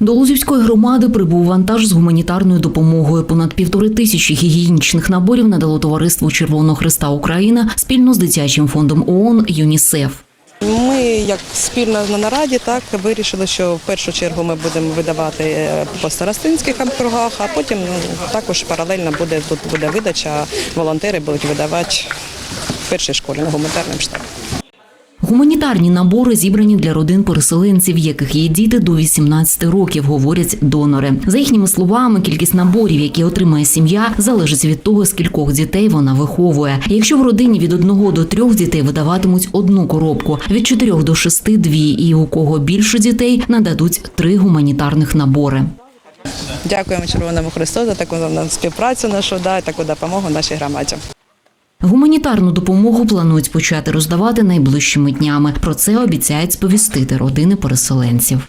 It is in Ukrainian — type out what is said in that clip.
До Лузівської громади прибув вантаж з гуманітарною допомогою. Понад півтори тисячі гігієнічних наборів надало товариству Червоного Христа Україна спільно з дитячим фондом ООН ЮНІСЕФ. Ми, як спільно на нараді, так вирішили, що в першу чергу ми будемо видавати е, по старостинських округах, а потім ну, також паралельно буде тут буде видача. Волонтери будуть видавати в першій школі на гуманітарним штабом. Гуманітарні набори зібрані для родин переселенців, яких є діти до 18 років, говорять донори. За їхніми словами, кількість наборів, які отримає сім'я, залежить від того, скількох дітей вона виховує. Якщо в родині від одного до трьох дітей видаватимуть одну коробку, від чотирьох до шести дві, і у кого більше дітей нададуть три гуманітарних набори. Дякуємо Червоному Христу за таку співпрацю нашу да, таку допомогу нашій громаді. Гуманітарну допомогу планують почати роздавати найближчими днями. Про це обіцяють сповістити родини переселенців.